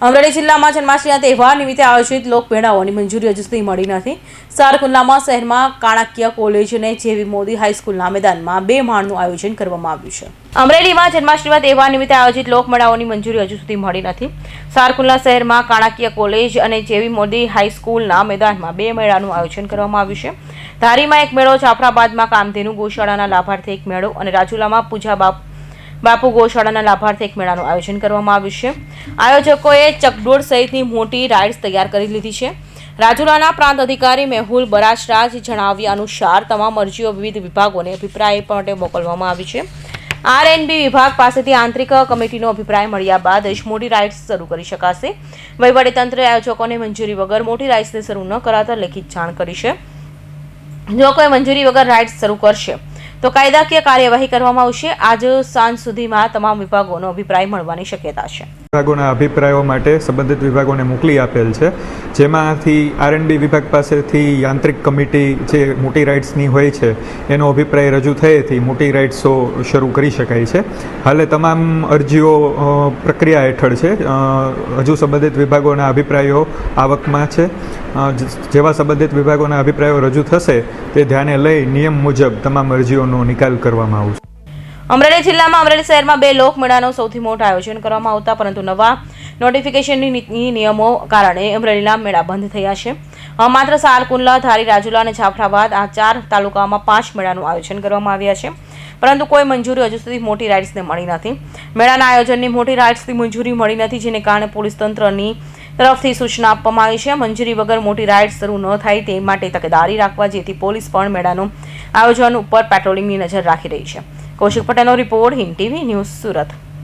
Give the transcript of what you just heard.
અમરેલી જિલ્લામાં જન્માષ્ટમીના તહેવાર નિમિત્તે આયોજિત લોકમેળાઓની મંજૂરી હજુ સુધી મળી નથી. સારકુંડલામાં શહેરમાં કાણાકીય કોલેજ અને જેવી મોદી હાઈસ્કૂલના મેદાનમાં બે માળનું આયોજન કરવામાં આવ્યું છે. અમરેલીમાં જન્માષ્ટમીના તહેવાર નિમિત્તે આયોજિત લોકમેળાઓની મંજૂરી હજુ સુધી મળી નથી. સારકુંડલા શહેરમાં કાણાકીય કોલેજ અને જેવી મોદી હાઈસ્કૂલના મેદાનમાં બે મેળાનું આયોજન કરવામાં આવ્યું છે. ધારીમાં એક મેળો જાફરાબાદમાં કામધેનુ ગૌશાળાના લાભાર્થે એક મેળો અને રાજુલામાં પૂજા બાપ ગૌશાળાના લાભાર્થે એક મેળાનું આયોજન કરવામાં આવ્યું છે. આયોજકોએ ચકડોળ સહિતની મોટી રાઇડ્સ તૈયાર કરી લીધી છે. રાજુલાના પ્રાંત અધિકારી મેહુલ બરાજરાજ જણાવ્યા અનુસાર તમામ અરજીઓ વિવિધ વિભાગોને અભિપ્રાય માટે મોકલવામાં આવી છે. આરએનબી વિભાગ પાસેથી આંતરિક કમિટીનો અભિપ્રાય મળ્યા બાદ જ મોટી રાઇડ્સ શરૂ કરી શકાશે. વહીવટીતંત્રે આયોજકોને મંજૂરી વગર મોટી રાઇડ્સને શરૂ ન કરાતા લેખિત જાણ કરી છે. જો કોઈ મંજૂરી વગર રાઇડ્સ શરૂ કરશે તો કાયદાકીય કાર્યવાહી કરવામાં આવશે. આજ સાંજ સુધીમાં તમામ વિભાગોનો અભિપ્રાય મળવાની શક્યતા છે. વિભાગોના અભિપ્રાયો માટે સંબંધિત વિભાગોને મોકલી આપેલ છે, જેમાંથી આરએનબી વિભાગ પાસેથી યાંત્રિક કમિટી જે મોટી રાઇડ્સની હોય છે, એનો અભિપ્રાય રજૂ થયેથી મોટી રાઇડ્સો શરૂ કરી શકાય છે. હાલે તમામ અરજીઓ પ્રક્રિયા હેઠળ છે. હજુ સંબંધિત વિભાગોના અભિપ્રાયો આવકમાં છે. જેવા સંબંધિત વિભાગોના અભિપ્રાયો રજૂ થશે તે ધ્યાને લઈ નિયમ મુજબ તમામ અરજીઓનો નિકાલ કરવામાં આવશે. અમરેલી જિલ્લામાં અમરેલી શહેરમાં બે લોકમેળાનો સૌથી મોટો આયોજન કરવામાં આવતા, પરંતુ નવા નોટિફિકેશનની નિયમો કારણે અમરેલીના મેળા બંધ થયા છે. માત્ર સારકુંડલા ધારી, રાજુલા અને જાફરાબાદ આ ચાર તાલુકામાં પાંચ મેળાનું આયોજન કરવામાં આવ્યા છે. પરંતુ કોઈ મંજૂરી હજુ સુધી મોટી રાઇડ્સને મળી નથી. મેળાના આયોજનની મોટી રાઇડ્સની મંજૂરી મળી નથી, જેને કારણે પોલીસ તંત્રની તરફથી સૂચના આપવામાં આવી છે. મંજૂરી વગર મોટી રાઇડ્સ શરૂ ન થાય તે માટે તકેદારી રાખવા જેથી પોલીસ પણ મેળાનું આયોજન ઉપર પેટ્રોલિંગની નજર રાખી રહી છે. કૌશિક પટેલનો report Hind TV news Surat.